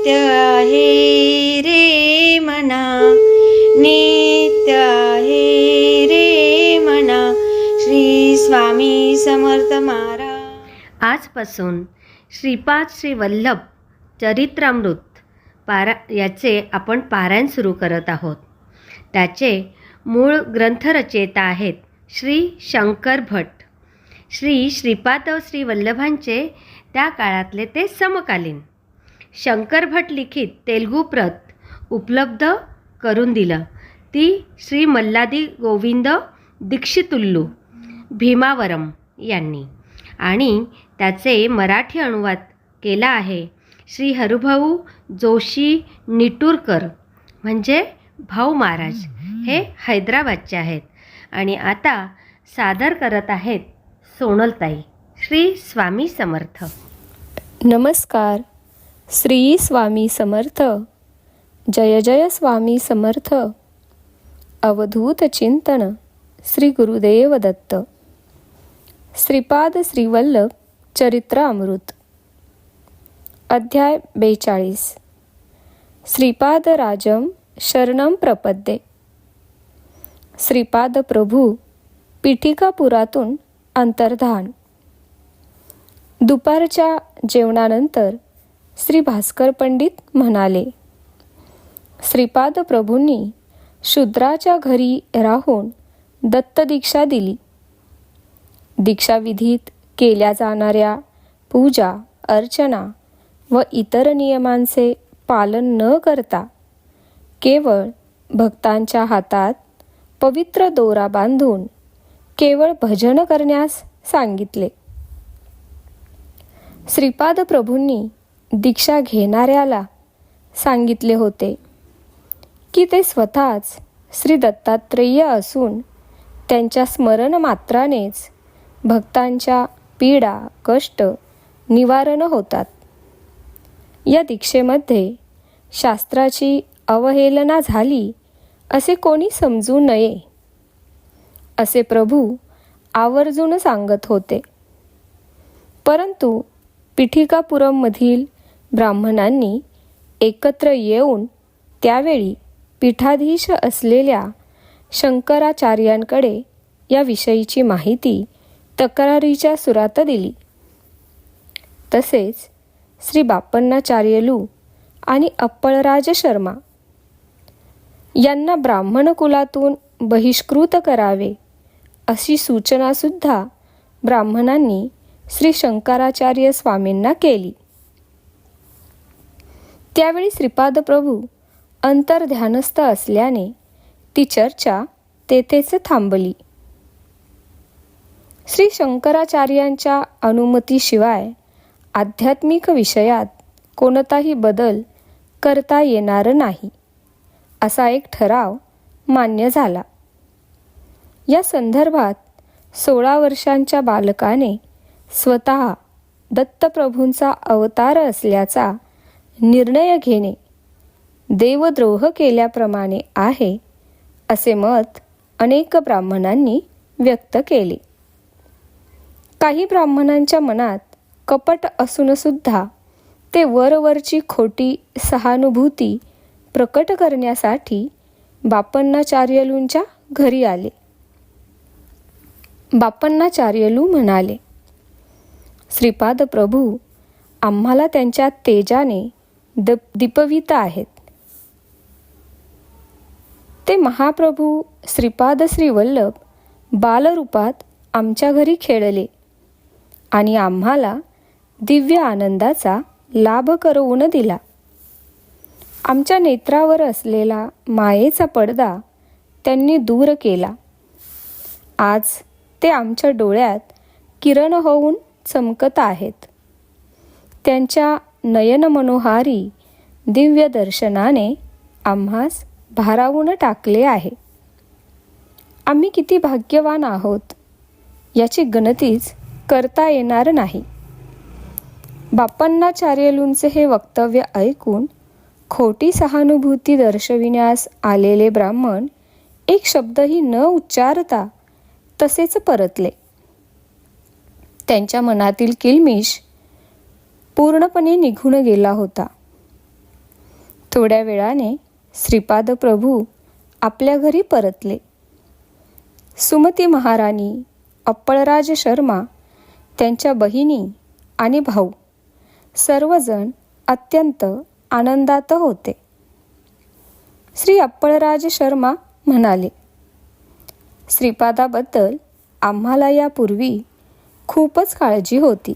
नित्य आहे रे मना नित्य आहे रे मना श्री स्वामी समर्थ महाराज. आजपासून श्रीपाद श्री वल्लभ चरित्रामृत पारा याचे आपण पारायण सुरू करत आहोत. त्याचे मूळ ग्रंथरचयिता आहेत श्री शंकर भट. श्री श्रीपाद श्री वल्लभांचे त्या काळातले ते समकालीन. शंकर भट लिखित तेलगू प्रत उपलब्ध करून दिलं. ती श्री मल्लादी गोविंद दीक्षितुल्लू भीमावरम यांनी. आणि त्याचे मराठी अनुवाद केला आहे श्री हरुभाऊ जोशी निटूरकर म्हणजे भाऊ महाराज हे हैदराबादचे आहेत. आणि आता सादर करत आहेत सोनलताई श्री स्वामी समर्थ. नमस्कार. श्री स्वामी समर्थ. जय जय स्वामी समर्थ. अवधूत चिंतन श्री गुरुदेव दत्त. श्रीपाद श्रीवल्लभ चरित्र अमृत अध्याय बेचाळीस. श्रीपाद राजम शरणम प्रपद्ये. श्रीपाद प्रभू पिठिकापुरातून अंतर्धान. दुपारच्या जेवणानंतर श्री भास्कर पंडित म्हणाले श्रीपाद प्रभूंनी शूद्राच्या घरी राहून दत्तदीक्षा दिली. दीक्षाविधीत केल्या जाणाऱ्या पूजा अर्चना व इतर नियमांचे पालन न करता केवळ भक्तांच्या हातात पवित्र दोरा बांधून केवळ भजन करण्यास सांगितले. श्रीपाद प्रभूंनी दीक्षा घेणाऱ्याला सांगितले होते की ते स्वतःच श्री दत्तात्रेय असून त्यांच्या स्मरण मात्रानेच भक्तांच्या पीडा कष्ट निवारण होतात. या दीक्षेमध्ये शास्त्राची अवहेलना झाली असे कोणी समजू नये असे प्रभू आवर्जून सांगत होते. परंतु पिठिकापुरममधील ब्राह्मणांनी एकत्र येऊन त्यावेळी पीठाधीश असलेल्या शंकराचार्यांकडे या विषयीची माहिती तक्रारीच्या सुरात दिली. तसेच श्री बापन्नाचार्यलू आणि अप्पळराज शर्मा यांना ब्राह्मण कुलातून बहिष्कृत करावे अशी सूचनासुद्धा ब्राह्मणांनी श्री शंकराचार्य स्वामींना केली. त्यावेळी श्रीपाद प्रभू अंतर्ध्यानस्थ असल्याने ती चर्चा तेथेच थांबली. श्री शंकराचार्यांच्या अनुमतीशिवाय आध्यात्मिक विषयात कोणताही बदल करता येणार नाही असा एक ठराव मान्य झाला. या संदर्भात सोळा वर्षांच्या बालकाने स्वतः दत्तप्रभूंचा अवतार असल्याचा निर्णय घेणे. देवद्रोह केल्याप्रमाणे आहे असे मत अनेक ब्राह्मणांनी व्यक्त केले. काही ब्राह्मणांच्या मनात कपट असूनसुद्धा ते वरवरची खोटी सहानुभूती प्रकट करण्यासाठी बापन्नाचार्यलूंच्या घरी आले. बापन्नाचार्यलू म्हणाले श्रीपाद प्रभू आम्हाला त्यांच्या तेजाने द दीपवीत आहेत. ते महाप्रभू श्रीपाद श्रीवल्लभ बालरूपात आमच्या घरी खेळले आणि आम्हाला दिव्य आनंदाचा लाभ करवून दिला. आमच्या नेत्रावर असलेला मायेचा पडदा त्यांनी दूर केला. आज ते आमच्या डोळ्यात किरण होऊन चमकत आहेत. त्यांच्या नयन मनोहारी दिव्य दर्शनाने आम्हास भारावून टाकले आहे. आम्ही किती भाग्यवान आहोत याची गणतीच करता येणार नाही. बाप्पांना हे वक्तव्य ऐकून खोटी सहानुभूती दर्शविण्यास आलेले ब्राह्मण एक शब्दही न उच्चारता तसेच परतले. त्यांच्या मनातील किलमिश पूर्णपणे निघून गेला होता. थोड्या वेळाने श्रीपाद प्रभू आपल्या घरी परतले. सुमती महाराणी अप्पळराज शर्मा त्यांच्या बहिणी आणि भाऊ सर्वजण अत्यंत आनंदात होते. श्री अप्पळराज शर्मा म्हणाले श्रीपादाबद्दल आम्हाला यापूर्वी खूपच काळजी होती.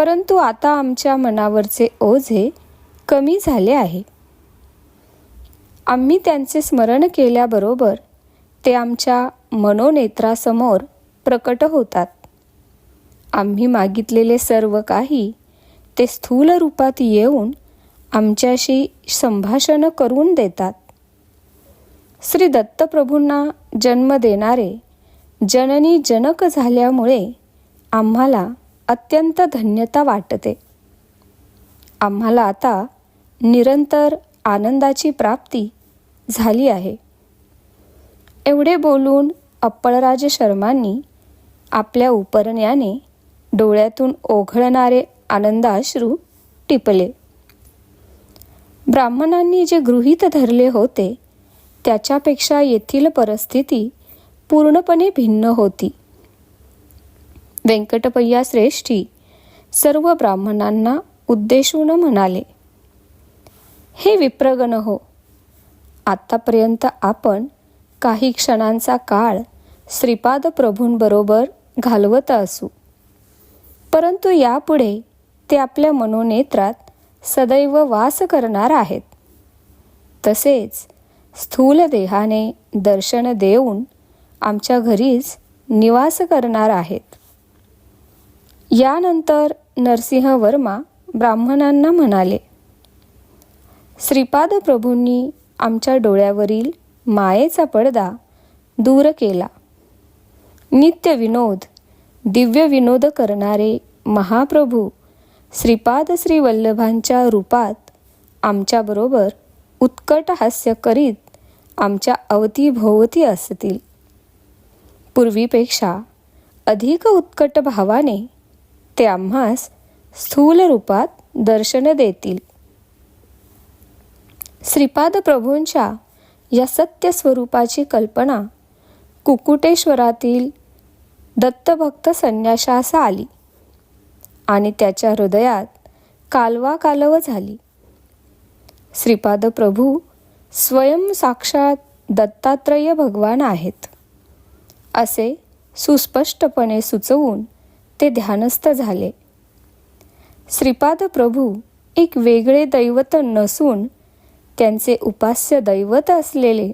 परंतु आता आमच्या मनावरचे ओझे कमी झाले आहे. आम्ही त्यांचे स्मरण केल्याबरोबर ते आमच्या मनोनेत्रासमोर प्रकट होतात. आम्ही मागितलेले सर्व काही ते स्थूल रूपात येऊन आमच्याशी संभाषण करून देतात. श्री दत्तप्रभूंना जन्म देणारे जननी जनक झाल्यामुळे आम्हाला अत्यंत धन्यता वाटते. आम्हाला आता निरंतर आनंदाची प्राप्ती झाली आहे. एवढे बोलून अप्पळराज शर्मांनी आपल्या उपरण्याने डोळ्यातून ओघळणारे आनंदाश्रू टिपले. ब्राह्मणांनी जे गृहीत धरले होते त्याच्यापेक्षा येथील परिस्थिती पूर्णपणे भिन्न होती. व्यंकटपय्या श्रेष्ठी सर्व ब्राह्मणांना उद्देशून म्हणाले हे विप्रगण हो आत्तापर्यंत आपण काही क्षणांचा काळ श्रीपाद प्रभूंबरोबर घालवत असू. परंतु यापुढे ते आपल्या मनोनेत्रात सदैव वास करणार आहेत. तसेच स्थूल देहाने दर्शन देऊन आमच्या घरीच निवास करणार आहेत. यानंतर नरसिंह वर्मा ब्राह्मणांना म्हणाले श्रीपाद प्रभूंनी आमच्या डोळ्यावरील मायेचा पडदा दूर केला. नित्य विनोद दिव्य विनोद करणारे महाप्रभू श्रीपाद श्री वल्लभांच्या रूपात आमच्याबरोबर उत्कट हास्य करीत आमच्या अवतीभोवती असतील. पूर्वीपेक्षा अधिक उत्कट भावाने ते आम्हास स्थूल रूपात दर्शन देतील. श्रीपाद प्रभूंच्या या सत्य स्वरूपाची कल्पना कुकुटेश्वरातील दत्तभक्त संन्याशास आली आणि त्याच्या हृदयात कालवा कालव झाली. श्रीपाद प्रभू स्वयं साक्षात दत्तात्रय भगवान आहेत असे सुस्पष्टपणे सुचवून ते ध्यानस्थ झाले. श्रीपाद प्रभू एक वेगळे दैवत नसून त्यांचे उपास्य दैवत असलेले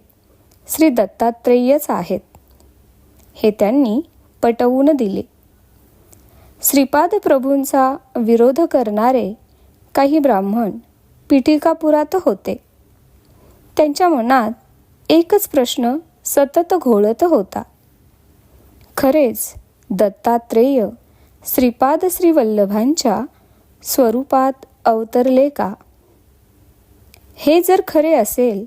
श्री दत्तात्रेयच आहेत. हे त्यांनी पटवून दिले. श्रीपाद प्रभूंचा विरोध करणारे काही ब्राह्मण पिठिकापुरात होते. त्यांच्या मनात एकच प्रश्न सतत घोळत होता. खरेच दत्तात्रेय श्रीपाद श्रीवल्लभांच्या स्वरूपात अवतरले का? हे जर खरे असेल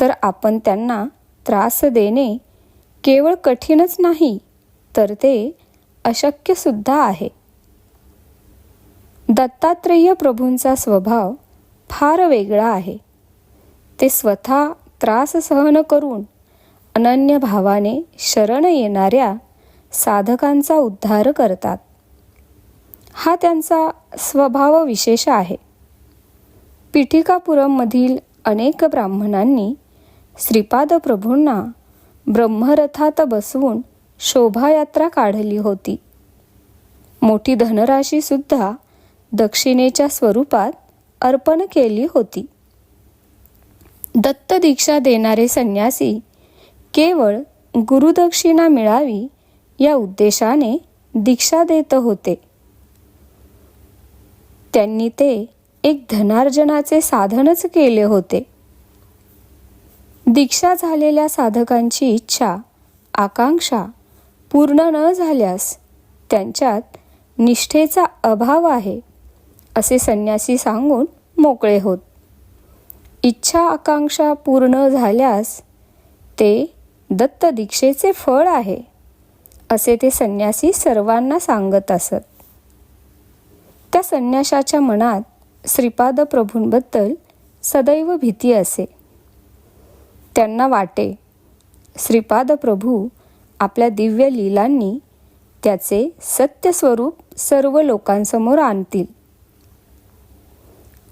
तर आपण त्यांना त्रास देणे केवळ कठीणच नाही तर ते अशक्यसुद्धा आहे. दत्तात्रेय प्रभूंचा स्वभाव फार वेगळा आहे. ते स्वतः त्रास सहन करून अनन्य भावाने शरण येणाऱ्या साधकांचा उद्धार करतात. हा त्यांचा स्वभाव विशेष आहे. पिठिकापुरममधील अनेक ब्राह्मणांनी श्रीपाद प्रभूंना ब्रह्मरथात बसवून शोभायात्रा काढली होती. मोठी धनराशीसुद्धा दक्षिणेच्या स्वरूपात अर्पण केली होती. दत्त दीक्षा देणारे संन्यासी केवळ गुरुदक्षिणा मिळावी या उद्देशाने दीक्षा देत होते. त्यांनी ते एक धनार्जनाचे साधनच केले होते. दीक्षा झालेल्या साधकांची इच्छा आकांक्षा पूर्ण न झाल्यास त्यांच्यात निष्ठेचा अभाव आहे असे संन्यासी सांगून मोकळे होत. इच्छा आकांक्षा पूर्ण झाल्यास ते दत्त दीक्षेचे फळ आहे असे ते संन्यासी सर्वांना सांगत असत. त्या संन्याशाच्या मनात श्रीपाद प्रभूंबद्दल सदैव भीती असे. त्यांना वाटे श्रीपाद प्रभू आपल्या दिव्य लीलांनी त्याचे सत्यस्वरूप सर्व लोकांसमोर आणतील.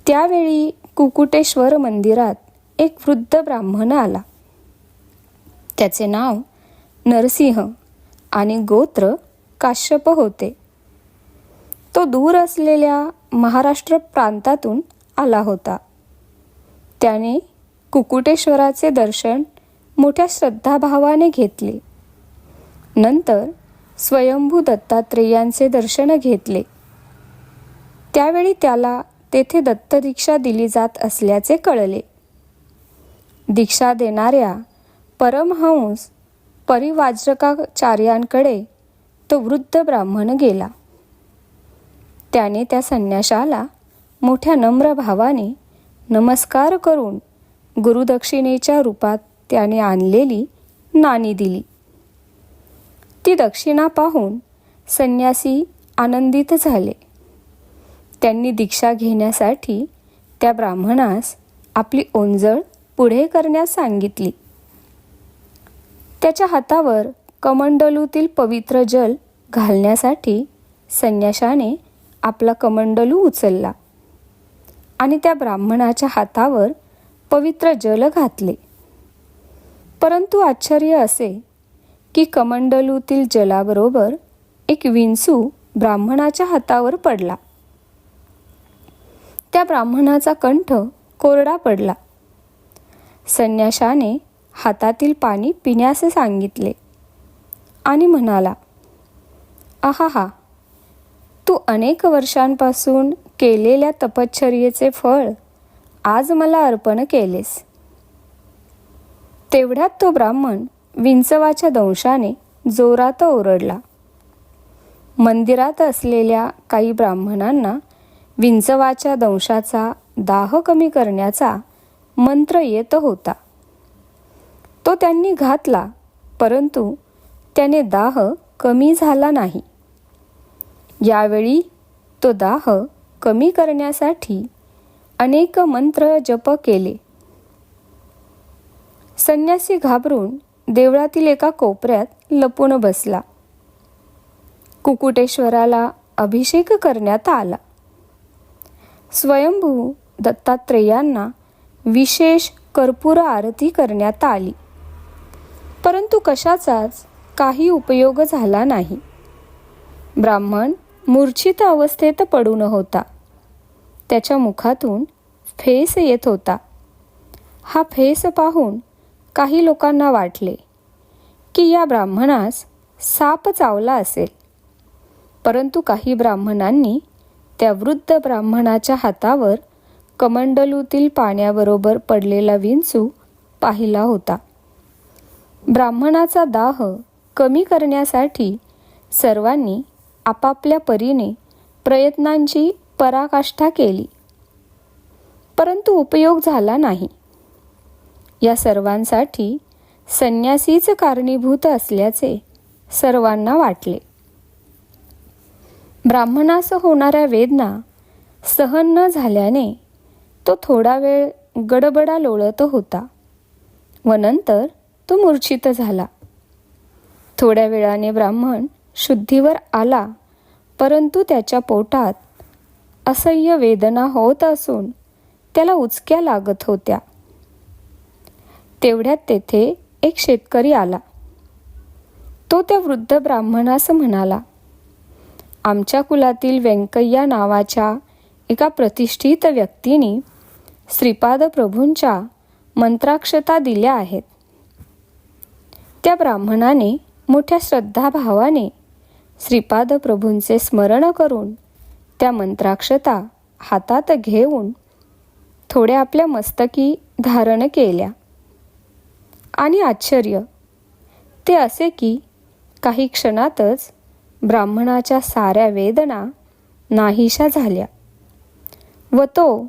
त्यावेळी कुकुटेश्वर मंदिरात एक वृद्ध ब्राह्मण आला. त्याचे नाव नरसिंह आणि गोत्र काश्यप होते. तो दूर असलेल्या महाराष्ट्र प्रांतातून आला होता. त्याने कुकुटेश्वराचे दर्शन मोठ्या श्रद्धाभावाने घेतले. नंतर स्वयंभू दत्तात्रेयांचे दर्शन घेतले. त्यावेळी त्याला तेथे दत्तदीक्षा दिली जात असल्याचे कळले. दीक्षा देणाऱ्या परमहंस परिवाज्रकाचार्यांकडे तो वृद्ध ब्राह्मण गेला. त्याने त्या संन्याशाला मोठ्या नम्र भावाने नमस्कार करून गुरुदक्षिणेच्या रूपात त्याने आणलेली नाणी दिली. ती दक्षिणा पाहून संन्यासी आनंदित झाले. त्यांनी दीक्षा घेण्यासाठी त्या ब्राह्मणास आपली ओंजळ पुढे करण्यास सांगितली. त्याच्या हातावर कमंडलूतील पवित्र जल घालण्यासाठी संन्याशाने आपला कमंडलू उचलला आणि त्या ब्राह्मणाच्या हातावर पवित्र जल घातले. परंतु आश्चर्य असे की कमंडलूतील जलाबरोबर एक विंचू ब्राह्मणाच्या हातावर पडला. त्या ब्राह्मणाचा कंठ कोरडा पडला. संन्याशाने हातातील पाणी पिण्यास सांगितले आणि म्हणाला आहाहा तू अनेक वर्षांपासून केलेल्या तपश्चर्येचे फळ आज मला अर्पण केलेस. तेवढ्यात तो ब्राह्मण विंचवाच्या दंशाने जोरात ओरडला. मंदिरात असलेल्या काही ब्राह्मणांना विंचवाच्या दंशाचा दाह कमी करण्याचा मंत्र येत होता. तो त्यांनी घातला परंतु त्याने दाह कमी झाला नाही. यावेळी तो दाह कमी करण्यासाठी अनेक मंत्र जप केले. संन्यासी घाबरून देवळातील एका कोपऱ्यात लपून बसला. कुकुटेश्वराला अभिषेक करण्यात आला. स्वयंभू दत्तात्रेयांना विशेष कर्पूर आरती करण्यात आली. परंतु कशाचाच काही उपयोग झाला नाही. ब्राह्मण मूर्छित अवस्थेत पडून होता. त्याच्या मुखातून फेस येत होता. हा फेस पाहून काही लोकांना वाटले की या ब्राह्मणास साप चावला असेल. परंतु काही ब्राह्मणांनी त्या वृद्ध ब्राह्मणाच्या हातावर कमंडलूतील पाण्याबरोबर पडलेला विंचू पाहिला होता. ब्राह्मणाचा दाह कमी करण्यासाठी सर्वांनी आपापल्या परीने प्रयत्नांची पराकाष्ठा केली. परंतु उपयोग झाला नाही. या सर्वांसाठी संन्यासीच कारणीभूत असल्याचे सर्वांना वाटले. ब्राह्मणास होणाऱ्या वेदना सहन न झाल्याने तो थोडा वेळ गडबडा लोळत होता व नंतर तो मूर्छित झाला. थोड्या वेळाने ब्राह्मण शुद्धीवर आला परंतु त्याच्या पोटात असह्य वेदना होत असून त्याला उचक्या लागत होत्या. तेवढ्यात तेथे एक शेतकरी आला. तो त्या वृद्ध ब्राह्मणास म्हणाला आमच्या कुलातील व्यंकय्या नावाच्या एका प्रतिष्ठित व्यक्तीने श्रीपाद प्रभूंच्या मंत्राक्षता दिल्या आहेत. त्या ब्राह्मणाने मोठ्या श्रद्धाभावाने श्रीपाद प्रभूंचे स्मरण करून त्या मंत्राक्षता हातात घेऊन थोड्या आपल्या मस्तकी धारण केल्या. आणि आश्चर्य ते असे की काही क्षणातच ब्राह्मणाच्या साऱ्या वेदना नाहीशा झाल्या व तो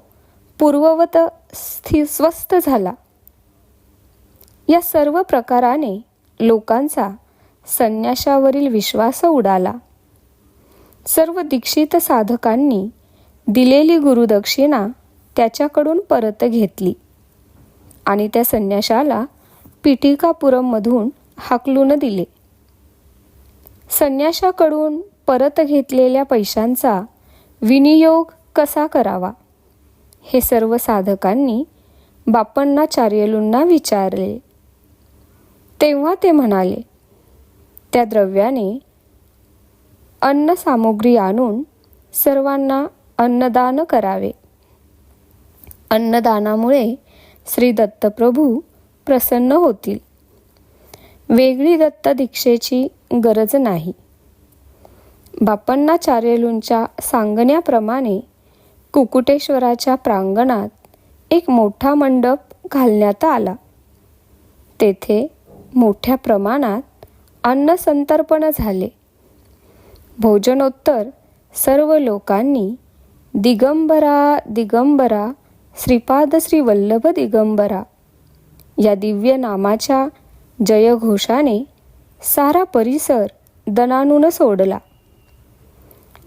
पूर्ववत स्थि स्वस्थ झाला. या सर्व प्रकाराने लोकांचा संन्याशावरील विश्वास उडाला. सर्व दीक्षित साधकांनी दिलेली गुरुदक्षिणा त्याच्याकडून परत घेतली आणि त्या संन्याशाला पिटिकापुरममधून हाकलून दिले. संन्याशाकडून परत घेतलेल्या पैशांचा विनियोग कसा करावा? हे सर्व साधकांनी बापण्णाचार्यलूंना विचारले. तेव्हा ते म्हणाले त्या द्रव्याने अन्नसामुग्री आणून सर्वांना अन्नदान करावे. अन्नदानामुळे श्री दत्तप्रभू प्रसन्न होतील. वेगळी दत्त दीक्षेची गरज नाही. बापण्णाचार्यलूंच्या सांगण्याप्रमाणे कुकुटेश्वराच्या प्रांगणात एक मोठा मंडप घालण्यात आला. तेथे मोठ्या प्रमाणात अन्नसंतर्पण झाले. भोजनोत्तर सर्व लोकांनी दिगंबरा दिगंबरा श्रीपाद श्री वल्लभ दिगंबरा या दिव्य नामाच्या जयघोषाने सारा परिसर दनानून सोडला.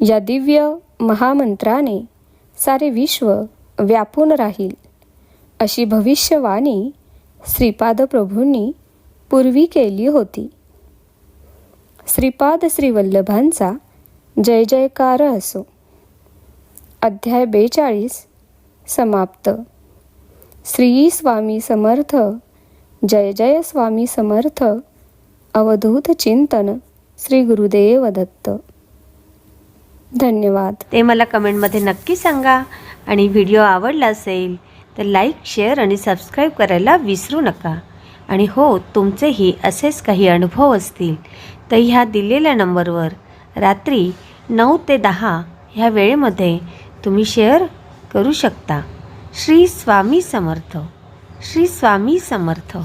या दिव्य महामंत्राने सारे विश्व व्यापून राहील अशी भविष्यवाणी श्रीपाद प्रभूंनी पूर्वी केली होती. श्रीपाद श्रीवल्लभांचा जय जयकार असो. अध्याय बेचाळीस समाप्त. श्री स्वामी समर्थ जय जय स्वामी समर्थ अवधूत चिंतन श्री गुरुदेव दत्त. धन्यवाद. ते मला कमेंटमध्ये नक्की सांगा. आणि व्हिडिओ आवडला असेल तर लाईक शेअर आणि सबस्क्राईब करायला विसरू नका. आणि हो तुमचेही असेच काही अनुभव असतील. तर ह्या दिलेल्या नंबरवर रात्री नऊ ते दहा ह्या वेळेमध्ये तुम्ही शेअर करू शकता. श्री स्वामी समर्थ. श्री स्वामी समर्थ.